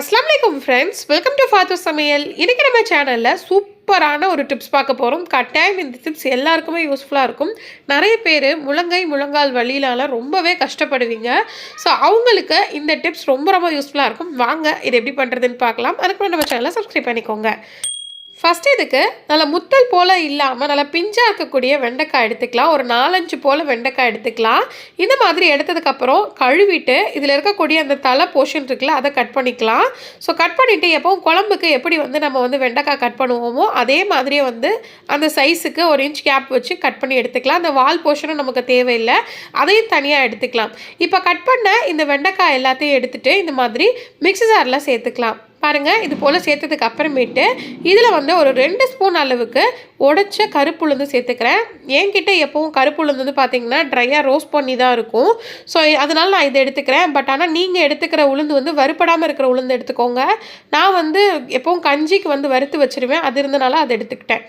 Friends welcome to father சமையல் இன்றைக்கி நம்ம சேனலில் சூப்பரான ஒரு டிப்ஸ் பார்க்க போகிறோம் கட்டாயம் இந்த டிப்ஸ் எல்லாருக்குமே யூஸ்ஃபுல்லாக இருக்கும். நிறைய பேர் முழங்கை முழங்கால் வழியிலலாம் ரொம்பவே கஷ்டப்படுவீங்க. ஸோ அவங்களுக்கு இந்த டிப்ஸ் ரொம்ப ரொம்ப யூஸ்ஃபுல்லாக இருக்கும். வாங்க இது எப்படி பண்ணுறதுன்னு பார்க்கலாம். அதுக்கு நம்ம சேனலை சப்ஸ்கிரைப் பண்ணிக்கோங்க. ஃபஸ்ட்டு இதுக்கு நல்லா முத்தல் போல் இல்லாமல் நல்லா பிஞ்சாக இருக்கக்கூடிய வெண்டைக்காய் எடுத்துக்கலாம். ஒரு நாலஞ்சு போல் வெண்டைக்காய் எடுத்துக்கலாம். இந்த மாதிரி எடுத்ததுக்கப்புறம் கழுவிட்டு இதில் இருக்கக்கூடிய அந்த தலை போர்ஷன் இருக்குல்ல அதை கட் பண்ணிக்கலாம். ஸோ கட் பண்ணிவிட்டு எப்போவும் குழம்புக்கு எப்படி வந்து நம்ம வந்து வெண்டைக்காய் கட் பண்ணுவோமோ அதே மாதிரியே வந்து அந்த சைஸுக்கு ஒரு இன்ச் கேப் வச்சு கட் பண்ணி எடுத்துக்கலாம். அந்த வால் போர்ஷனும் நமக்கு தேவையில்லை. அதையும் தனியாக எடுத்துக்கலாம். இப்போ கட் பண்ண இந்த வெண்டைக்காய் எல்லாத்தையும் எடுத்துகிட்டு இந்த மாதிரி மிக்ஸி ஜாரில் சேர்த்துக்கலாம். பாருங்கள் இது போல் சேர்த்ததுக்கு அப்புறமேட்டு இதில் வந்து ஒரு ரெண்டு ஸ்பூன் அளவுக்கு உடச்ச கருப்புளுந்து சேர்த்துக்கிறேன். என்கிட்ட எப்போவும் கருப்புளுந்து வந்து பார்த்திங்கன்னா ட்ரையாக ரோஸ்ட் பண்ணி தான் இருக்கும். ஸோ அதனால் நான் இதை எடுத்துக்கிறேன். பட் ஆனால் நீங்கள் எடுத்துக்கிற உளுந்து வந்து வறுப்படாமல் இருக்கிற உளுந்து எடுத்துக்கோங்க. நான் வந்து எப்போவும் கஞ்சிக்கு வந்து வறுத்து வச்சுருவேன். அது இருந்தனால அதை எடுத்துக்கிட்டேன்.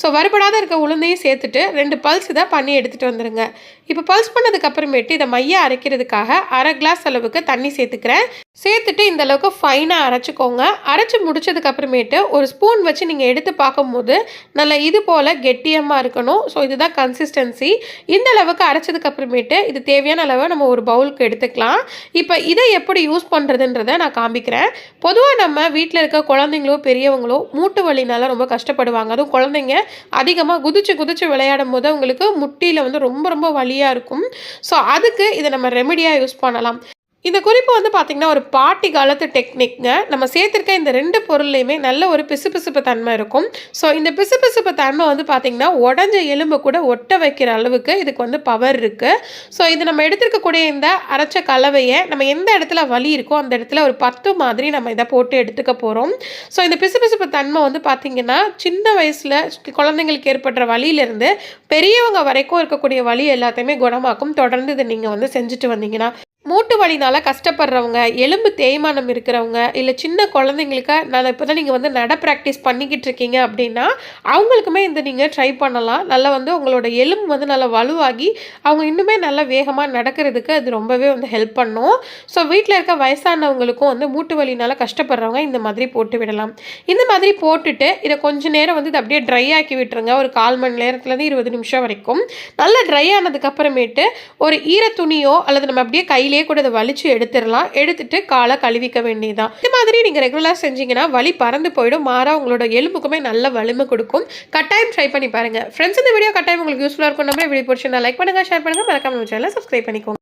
ஸோ வறுபடாத இருக்க உளுந்தையும் சேர்த்துட்டு ரெண்டு பல்ஸ் இதை பண்ணி எடுத்துகிட்டு வந்துடுங்க இப்போ பல்ஸ் பண்ணதுக்கப்புறமேட்டு இதை மைய அரைக்கிறதுக்காக அரை கிளாஸ் அளவுக்கு தண்ணி சேர்த்துக்கிறேன். சேர்த்துட்டு இந்தளவுக்கு ஃபைனாக அரைச்சிக்கோங்க. அரைச்சி முடிச்சதுக்கப்புறமேட்டு ஒரு ஸ்பூன் வச்சு நீங்கள் எடுத்து பார்க்கும்போது நல்ல இது போல் கெட்டியமாக இருக்கணும். ஸோ இதுதான் கன்சிஸ்டன்சி இந்த அளவுக்கு அரைச்சதுக்கப்புறமேட்டு இது தேவையான அளவை நம்ம ஒரு பவுலுக்கு எடுத்துக்கலாம். இப்போ இதை எப்படி யூஸ் பண்ணுறதுன்றதை நான் காமிக்கிறேன். பொதுவாக நம்ம வீட்டில் இருக்க குழந்தைங்களோ பெரியவங்களோ மூட்டு வலினால ரொம்ப கஷ்டப்படுவாங்க. அதுவும் குழந்தைங்க அதிகமாக குதிச்சு குதிச்சு விளையாடும் போது அவங்களுக்கு முட்டியில் வந்து ரொம்ப ரொம்ப வலியாக இருக்கும். ஸோ அதுக்கு இதை நம்ம ரெமெடியாக யூஸ் பண்ணலாம். இந்த குறிப்பு வந்து பார்த்திங்கன்னா ஒரு பாட்டி காலத்து டெக்னிக்ங்க நம்ம சேர்த்துருக்க இந்த ரெண்டு பொருள்லையுமே நல்ல ஒரு பிசுபிசுப்பு தன்மை இருக்கும். ஸோ இந்த பிசுபிசுப்பு தன்மை வந்து பார்த்திங்கன்னா உடஞ்ச எலும்பு கூட ஒட்ட வைக்கிற அளவுக்கு இதுக்கு வந்து பவர் இருக்குது ஸோ இது நம்ம எடுத்துருக்கக்கூடிய இந்த அரைச்ச கலவையை நம்ம எந்த இடத்துல வலி இருக்கோ அந்த இடத்துல ஒரு பத்து மாதிரி நம்ம இதை போட்டு எடுத்துக்க போகிறோம் ஸோ இந்த பிசுபிசுப்பு தன்மை வந்து பார்த்திங்கன்னா சின்ன வயசில் குழந்தைங்களுக்கு ஏற்படுற வழியிலேருந்து பெரியவங்க வரைக்கும் இருக்கக்கூடிய வலி எல்லாத்தையுமே குணமாக்கும். தொடர்ந்து இதை நீங்கள் வந்து செஞ்சுட்டு வந்தீங்கன்னா மூட்டு வலினால் கஷ்டப்படுறவங்க எலும்பு தேய்மானம் இருக்கிறவங்க இல்லை சின்ன குழந்தைங்களுக்கு நான் இப்போ தான் நீங்கள் வந்து நட ப்ராக்டிஸ் பண்ணிக்கிட்டு இருக்கீங்க அப்படின்னா அவங்களுக்குமே இந்த நீங்கள் ட்ரை பண்ணலாம். நல்லா வந்து உங்களோட எலும்பு வந்து நல்லா வலுவாகி அவங்க இன்னுமே நல்லா வேகமாக நடக்கிறதுக்கு அது ரொம்பவே வந்து ஹெல்ப் பண்ணும். ஸோ வீட்டில் இருக்க வயசானவங்களுக்கும் வந்து மூட்டு வலினால் கஷ்டப்படுறவங்க இந்த மாதிரி போட்டு விடலாம். இந்த மாதிரி போட்டுட்டு இதை கொஞ்சம் நேரம் வந்து இதை அப்படியே ட்ரை ஆக்கி விட்டுருங்க. ஒரு கால் மணி நேரத்துலேருந்து இருபது நிமிஷம் வரைக்கும். நல்லா ட்ரை ஆனதுக்கப்புறமேட்டு ஒரு ஈர துணியோ அல்லது நம்ம அப்படியே கையில் கையிலேயே கூட அதை வலிச்சு எடுத்துடலாம். எடுத்துட்டு காலை கழுவிக்க வேண்டியதான் இந்த மாதிரி நீங்கள் ரெகுலராக செஞ்சீங்கன்னா வலி பறந்து போயிடும். மாறா உங்களோட எலும்புக்குமே நல்ல வலிமை கொடுக்கும். கட்டாயம் ட்ரை பண்ணி பாருங்கள் ஃப்ரெண்ட்ஸ் இந்த வீடியோ கட்டாயம் உங்களுக்கு யூஸ்ஃபுல்லாக இருக்கும். நம்ம வீடியோ பிடிச்சிருந்தா லைக் பண்ணுங்கள் ஷேர் பண்ணுங்கள் மறக்காம சேனலை சப்ஸ்கிரைப் பண்ணிக்கோங்க.